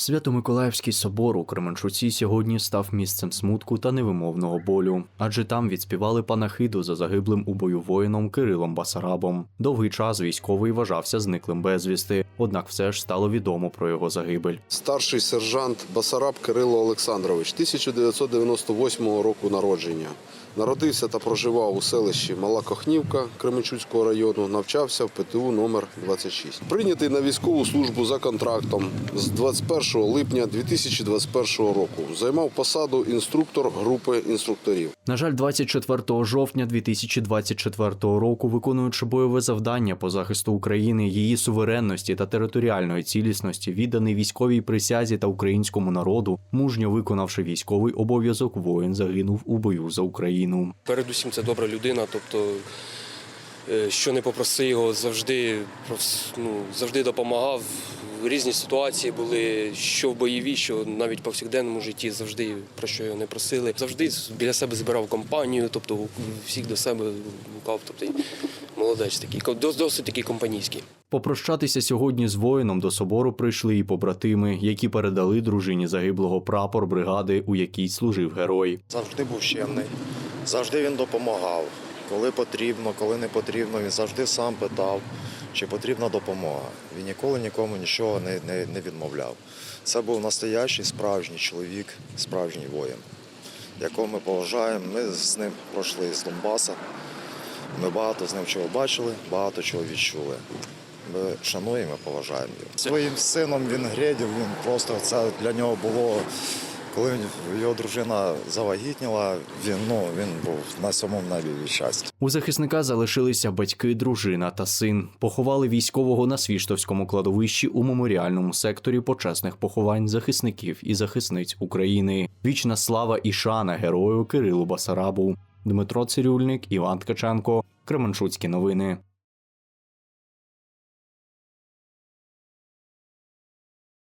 Свято-Миколаївський собор у Кременчуці сьогодні став місцем смутку та невимовного болю, адже там відспівали панахиду за загиблим у бою воїном Кирилом Басарабом. Довгий час військовий вважався зниклим безвісти, однак все ж стало відомо про його загибель. Старший сержант Басараб Кирило Олександрович, 1998 року народження. Народився та проживав у селищі Мала Кохнівка Кременчуцького району, навчався в ПТУ номер 26. Прийнятий на військову службу за контрактом з 21 липня 2021 року. Займав посаду інструктор групи інструкторів. На жаль, 24 жовтня 2024 року, виконуючи бойове завдання по захисту України, її суверенності та територіальної цілісності, відданий військовій присязі та українському народу, мужньо виконавши військовий обов'язок, воїн загинув у бою за Україну. Передусім, це добра людина, тобто, що не попроси його, завжди, ну, завжди допомагав. Різні ситуації були, що в бойовій, що навіть в повсякденному житті, завжди про що його не просили. Завжди біля себе збирав компанію, тобто всіх до себе гукав. Тобто, молодець такий, дос- досить такий компанійський. Попрощатися сьогодні з воїном до собору прийшли і побратими, які передали дружині загиблого прапор бригади, у якій служив герой. Завжди був чемний, завжди він допомагав. Коли потрібно, коли не потрібно, він завжди сам питав, чи потрібна допомога. Він ніколи нікому нічого не, не, не відмовляв. Це був настоящий справжній чоловік, справжній воїн, якого ми поважаємо. Ми з ним пройшли з Донбаса. Ми багато з ним чого бачили, багато чого відчули. Ми шануємо і поважаємо його. Своїм сином він грідів, він просто це для нього було. Коли його дружина завагітніла, він ну він був на сьомому небі щастя. У захисника залишилися батьки, дружина та син. Поховали військового на Свіштовському кладовищі у меморіальному секторі почесних поховань захисників і захисниць України. Вічна слава і шана герою Кирилу Басарабу. Дмитро Цирюльник, Іван Ткаченко, Кременчуцькі новини.